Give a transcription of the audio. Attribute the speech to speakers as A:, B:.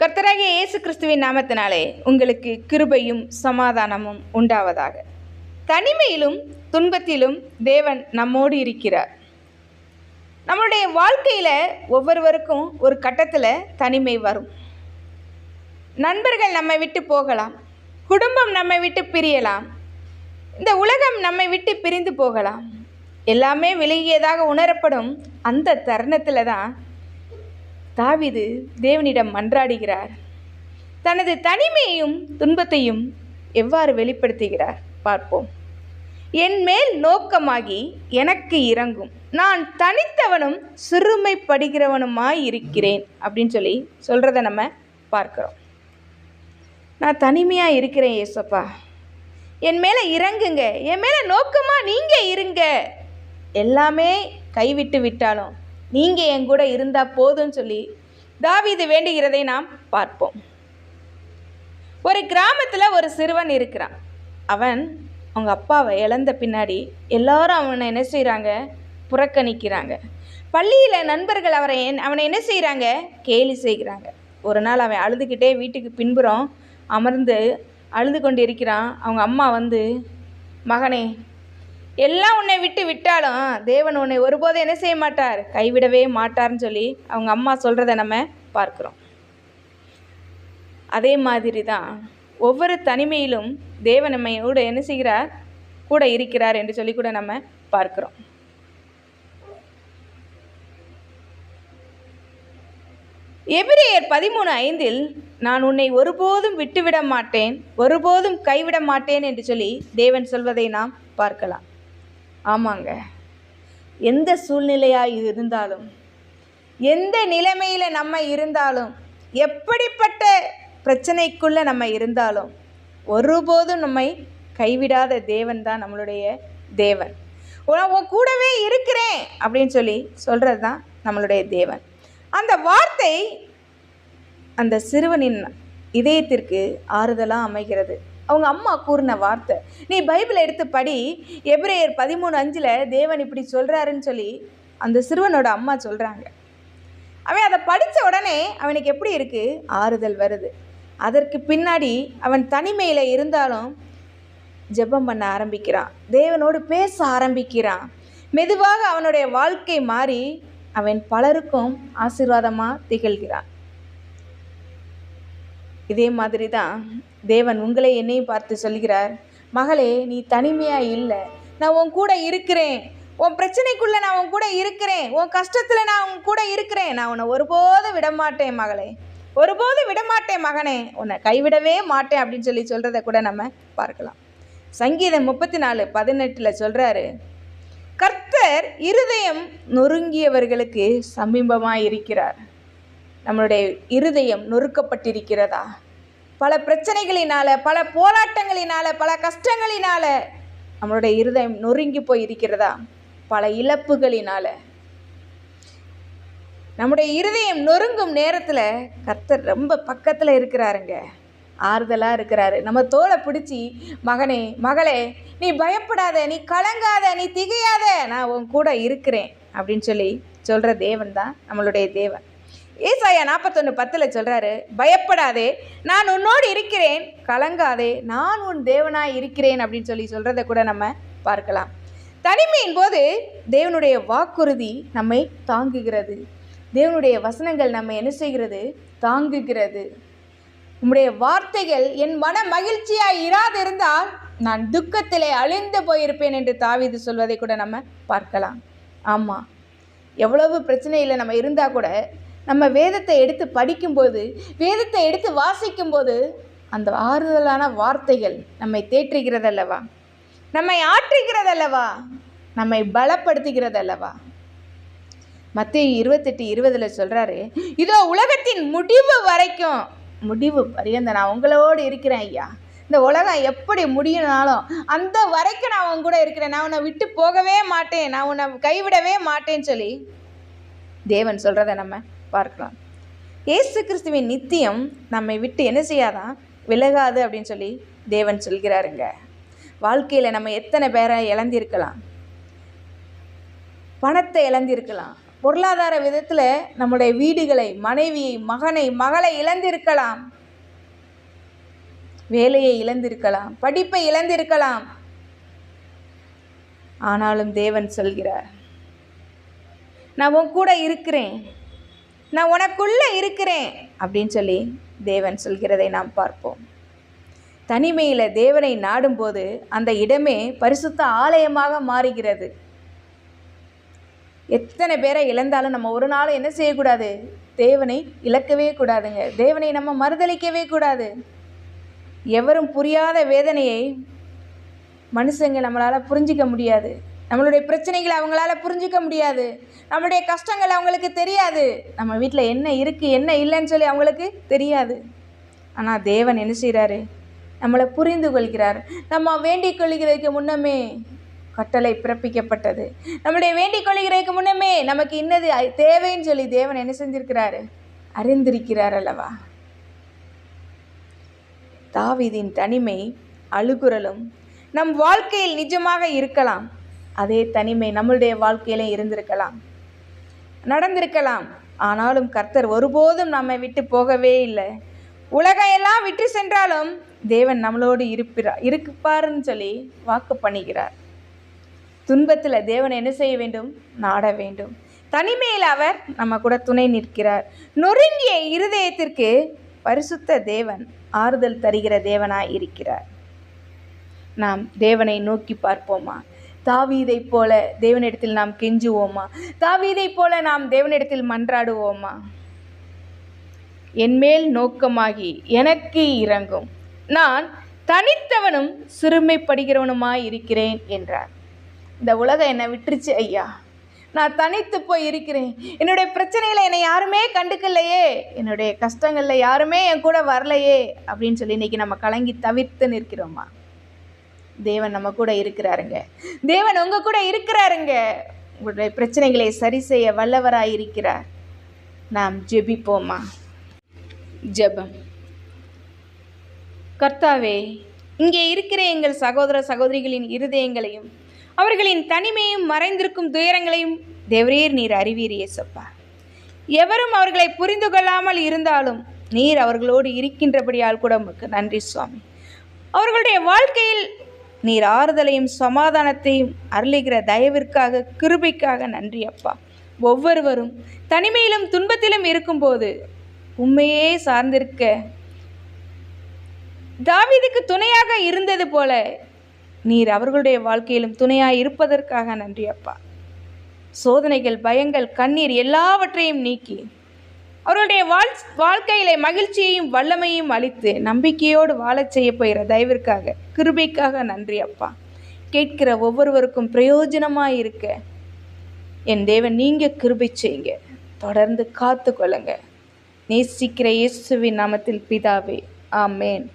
A: கர்த்தராகிய இயேசு கிறிஸ்துவின் நாமத்தினாலே உங்களுக்கு கிருபையும் சமாதானமும் உண்டாவதாக. தனிமையிலும் துன்பத்திலும் தேவன் நம்மோடு இருக்கிறார். நம்மளுடைய வாழ்க்கையில் ஒவ்வொருவருக்கும் ஒரு கட்டத்தில் தனிமை வரும். நண்பர்கள் நம்மை விட்டு போகலாம். குடும்பம் நம்மை விட்டு பிரியலாம். இந்த உலகம் நம்மை விட்டு பிரிந்து போகலாம். எல்லாமே விலகியதாக உணரப்படும் அந்த தருணத்தில் தான் தாவிது தேவனிடம் மன்றாடுகிறார் தனது தனிமையையும் துன்பத்தையும் எவ்வாறு வெளிப்படுத்துகிறார் பார்ப்போம். என் மேல் நோக்கமாகி எனக்கு இறங்கும் நான் தனித்தவனும் சிறுமைப்படுகிறவனுமாய் இருக்கிறேன் அப்படின்னு சொல்லி சொல்கிறத நம்ம பார்க்குறோம். நான் தனிமையாக இருக்கிறேன் ஏசப்பா என் மேலே இறங்குங்க என் மேலே நோக்கமாக நீங்கள் இருங்க. எல்லாமே கைவிட்டு விட்டாலும் நீங்கள் என் கூட இருந்தால் போதும்னு சொல்லி தாவீது வேண்டுகிறதை நாம் பார்ப்போம். ஒரு கிராமத்தில் ஒரு சிறுவன் இருக்கிறான். அவன் அவங்க அப்பாவை இழந்த பின்னாடி எல்லாரும் அவனை என்ன செய்கிறாங்க புறக்கணிக்கிறாங்க. பள்ளியில் நண்பர்கள் அவரை என்- அவனை என்ன செய்கிறாங்க கேலி செய்கிறாங்க. ஒரு நாள் அவன் அழுதுகிட்டே வீட்டுக்கு பின்புறம் அமர்ந்து அழுது கொண்டு இருக்கிறான் அவங்க அம்மா வந்து மகனே எல்லாம் உன்னை விட்டு விட்டாலும் தேவன் உன்னை ஒருபோதும் என்ன செய்ய மாட்டார்? கைவிடவே மாட்டார்னு சொல்லி அவங்க அம்மா சொல்கிறத நம்ம பார்க்குறோம். அதே மாதிரி தான் ஒவ்வொரு தனிமையிலும் தேவன் நம்மையோட என்ன செய்கிறார்? கூட இருக்கிறார் என்று சொல்லி கூட நம்ம பார்க்குறோம். எபிரேயர் பதிமூணு ஐந்தில் நான் உன்னை ஒருபோதும் விட்டுவிட மாட்டேன் ஒருபோதும் கைவிட மாட்டேன் என்று சொல்லி தேவன் சொல்வதை நாம் பார்க்கலாம். ஆமாங்க. எந்த சூழ்நிலையாக இருந்தாலும் எந்த நிலைமையில் நம்ம இருந்தாலும் எப்படிப்பட்ட பிரச்சனைக்குள்ளே நம்ம இருந்தாலும் ஒருபோதும் நம்மை கைவிடாத தேவன் தான் நம்மளுடைய தேவன். உன் உன் கூடவே இருக்கிறேன் அப்படின்னு சொல்லி சொல்கிறது தான் நம்மளுடைய தேவன். அந்த வார்த்தை அந்த சிறுவனின் இதயத்திற்கு ஆறுதலாக அமைகிறது. அவங்க அம்மா கூறின வார்த்தை. நீ பைபிளை எடுத்து படி எப்ரேயர் பதிமூணு அஞ்சில் தேவன் இப்படி சொல்கிறாருன்னு சொல்லி அந்த சிறுவனோட அம்மா சொல்கிறாங்க அவன் அதை படித்த உடனே அவனுக்கு எப்படி இருக்குது ஆறுதல் வருது. அதற்கு பின்னாடி அவன் தனிமையில் இருந்தாலும் ஜெபம் பண்ண ஆரம்பிக்கிறான். தேவனோடு பேச ஆரம்பிக்கிறான். மெதுவாக அவனுடைய வாழ்க்கை மாறி அவன் பலருக்கும் ஆசீர்வாதமாக திகழ்கிறான். இதே மாதிரி தான் தேவன் உங்களை என்னையும் பார்த்து சொல்கிறார். மகளே நீ தனிமையாக இல்லை. நான் உன் கூட இருக்கிறேன். உன் பிரச்சனைக்குள்ளே நான் உன் கூட இருக்கிறேன். உன் கஷ்டத்தில் நான் உன் கூட இருக்கிறேன். நான் உன்னை ஒருபோதும் விடமாட்டேன் மகளே. ஒருபோதும் விடமாட்டேன் மகனே. உன்னை கைவிடவே மாட்டேன் அப்படின்னு சொல்லி சொல்கிறத கூட நம்ம பார்க்கலாம். சங்கீதம் முப்பத்தி நாலு பதினெட்டில் சொல்கிறாரு கர்த்தர் இருதயம் நொறுங்கியவர்களுக்கு சமீபமாக இருக்கிறார் நம்மளுடைய இருதயம் நொறுக்கப்பட்டிருக்கிறதா? பல பிரச்சனைகளினால பல போராட்டங்களினால பல கஷ்டங்களினால நம்மளுடைய இருதயம் நொறுங்கி போய் இருக்கிறதா பல இழப்புகளினால. நம்முடைய இருதயம் நொறுங்கும் நேரத்தில் கர்த்தர் ரொம்ப பக்கத்தில் இருக்கிறாருங்க. ஆறுதலாக இருக்கிறாரு. நம்ம தோலை பிடிச்சி மகனே மகளே நீ பயப்படாத நீ கலங்காத நீ திகையாத நான் உன் கூட இருக்கிறேன். அப்படின்னு சொல்லி சொல்கிற தேவன் தான் நம்மளுடைய தேவன். ஈசாயா நாற்பத்தொன்று பத்தில் சொல்கிறாரு பயப்படாதே நான் உன்னோடு இருக்கிறேன் கலங்காதே நான் உன் தேவனாய் இருக்கிறேன் அப்படின்னு சொல்லி சொல்கிறத கூட நம்ம பார்க்கலாம். தனிமையின் போது தேவனுடைய வாக்குறுதி நம்மை தாங்குகிறது. தேவனுடைய வசனங்கள் நம்ம என்ன செய்கிறது? தாங்குகிறது. உம்முடைய வார்த்தைகள் என் மன மகிழ்ச்சியாய் இராதிருந்தால் நான் துக்கத்திலே அழிந்து போயிருப்பேன் என்று தாவிது சொல்வதை கூட நம்ம பார்க்கலாம். ஆமாம் எவ்வளவு பிரச்சனையில் நம்ம இருந்தால் கூட நம்ம வேதத்தை எடுத்து படிக்கும்போது வேதத்தை எடுத்து வாசிக்கும்போது அந்த ஆறுதலான வார்த்தைகள் நம்மை தேற்றுகிறதல்லவா? நம்மை ஆற்றுகிறதல்லவா? நம்மை பலப்படுத்துகிறதல்லவா? மத்திய இருபத்தெட்டு இருபதில் சொல்கிறாரு இதோ உலகத்தின் முடிவு வரைக்கும் முடிவு பரியந்த நான் உங்களோடு இருக்கிறேன் ஐயா. இந்த உலகம் எப்படி முடியினாலும் அந்த வரைக்கும் நான் உன் கூட இருக்கிறேன். நான் உன்னை விட்டு போகவே மாட்டேன். நான் உன்னை கைவிடவே மாட்டேன்னு சொல்லி தேவன் சொல்கிறத நம்ம பார்க்கலாம். இயேசு கிறிஸ்துவின் நித்தியம் நம்மை விட்டு என்ன செய்யாதான் விலகாது அப்படின்னு சொல்லி தேவன் சொல்கிறாருங்க. வாழ்க்கையில் நம்ம எத்தனை பேரை இழந்திருக்கலாம்? பணத்தை இழந்திருக்கலாம். பொருளாதார விதத்தில் நம்முடைய வீடுகளை மனைவியை மகனை மகளை இழந்திருக்கலாம். வேலையை இழந்திருக்கலாம். படிப்பை இழந்திருக்கலாம். ஆனாலும் தேவன் சொல்கிறார் நான் உன் கூட இருக்கிறேன். நான் உனக்குள்ளே இருக்கிறேன். அப்படின்னு சொல்லி தேவன் சொல்கிறதை நாம் பார்ப்போம். தனிமையில் தேவனை நாடும்போது அந்த இடமே பரிசுத்த ஆலயமாக மாறுகிறது. எத்தனை பேரை இழந்தாலும் நம்ம ஒரு நாள் என்ன செய்யக்கூடாது? தேவனை இழக்கவே கூடாதுங்க. தேவனை நம்ம மறுதளிக்கவே கூடாது. எவரும் புரியாத வேதனையை மனுஷங்க நம்மளால் புரிஞ்சிக்க முடியாது. நம்மளுடைய பிரச்சனைகளை அவங்களால புரிஞ்சிக்க முடியாது. நம்மளுடைய கஷ்டங்கள் அவங்களுக்கு தெரியாது. நம்ம வீட்டில் என்ன இருக்குது என்ன இல்லைன்னு சொல்லி அவங்களுக்கு தெரியாது. ஆனால் தேவன் என்ன செய்கிறாரு நம்மளை புரிந்து கொள்கிறார். நம்ம வேண்டிக் கொள்கிறதுக்கு முன்னமே கட்டளை பிறப்பிக்கப்பட்டது. நம்மளுடைய வேண்டிக் கொள்கிறதுக்கு முன்னமே நமக்கு இன்னது தேவைன்னு சொல்லி தேவன் என்ன செஞ்சிருக்கிறாரு? அறிந்திருக்கிறார் அல்லவா? தாவிதின் தனிமை அழுகுறலும் நம் வாழ்க்கையில் நிஜமாக இருக்கலாம். அதே தனிமை நம்மளுடைய வாழ்க்கையிலும் இருந்திருக்கலாம். நடந்திருக்கலாம். ஆனாலும் கர்த்தர் ஒருபோதும் நம்மை விட்டு போகவே இல்லை. உலகம் எல்லாம் விட்டு சென்றாலும் தேவன் நம்மளோடு இருப்பிறார் இருக்குப்பாருன்னு சொல்லி வாக்கு பண்ணுகிறார். துன்பத்தில் தேவன் என்ன செய்ய வேண்டும்? நாட வேண்டும். தனிமையில் அவர் நம்ம கூட துணை நிற்கிறார். நொறுங்கிய இருதயத்திற்கு பரிசுத்த தேவன் ஆறுதல் தருகிற தேவனாய் இருக்கிறார். நாம் தேவனை நோக்கி பார்ப்போமா? தாவீதைப் போல தேவனிடத்தில் நாம் கெஞ்சுவோமா? தாவீதைப் போல நாம் தேவனிடத்தில் மன்றாடுவோமா? என்மேல் நோக்கமாகி எனக்கு இறங்கும் நான் தனித்தவனும் சிறுமைப்படுகிறவனுமாய் இருக்கிறேன் என்றார். இந்த உலகம் என்னை விட்டுருச்சு ஐயா. நான் தனித்து போய் இருக்கிறேன். என்னுடைய பிரச்சனையில் என்னை யாருமே கண்டுக்கலையே. என்னுடைய கஷ்டங்களில் யாருமே என் கூட வரலையே அப்படின்னு சொல்லி இன்றைக்கி நம்ம கலங்கி தவிர்த்து நிற்கிறோமா? தேவன் நம்ம கூட இருக்கிறாருங்க. தேவன் உங்கள் கூட இருக்கிறாருங்க. உங்களுடைய பிரச்சனைகளை சரி செய்ய வல்லவராக இருக்கிறார். நாம் ஜெபிப்போமா? ஜெபம். கர்த்தாவே இங்கே இருக்கிற எங்கள் சகோதர சகோதரிகளின் இருதயங்களையும் அவர்களின் தனிமையும் மறைந்திருக்கும் துயரங்களையும் தேவரீர் நீர் அறிவீர் இயேசப்பா. எவரும் அவர்களை புரிந்து கொள்ளாமல் இருந்தாலும் நீர் அவர்களோடு இருக்கின்றபடியால் கூட உமக்கு நன்றி சுவாமி. அவர்களுடைய வாழ்க்கையில் நீர் ஆறுதலையும் சமாதானத்தையும் அருளுகிற தயவிற்காக கிருபைக்காக நன்றி அப்பா. ஒவ்வொருவரும் தனிமையிலும் துன்பத்திலும் இருக்கும்போது உண்மையே சார்ந்திருக்க தாவிதுக்கு துணையாக இருந்தது போல நீர் அவர்களுடைய வாழ்க்கையிலும் துணையாக இருப்பதற்காக நன்றி அப்பா. சோதனைகள் பயங்கள் கண்ணீர் எல்லாவற்றையும் நீக்கி அவர்களுடைய வாழ் வாழ்க்கையிலே மகிழ்ச்சியையும் வல்லமையும் அளித்து நம்பிக்கையோடு வாழச் செய்ய போகிற தயவிற்காக கிருபைக்காக நன்றி அப்பா. கேட்கிற ஒவ்வொருவருக்கும் பிரயோஜனமாக இருக்க. என் தேவன் நீங்கள் கிருபை செய்யுங்க. தொடர்ந்து காத்து கொள்ளுங்க நேசிக்கிற இயேசுவின் நாமத்தில் பிதாவே ஆமேன்.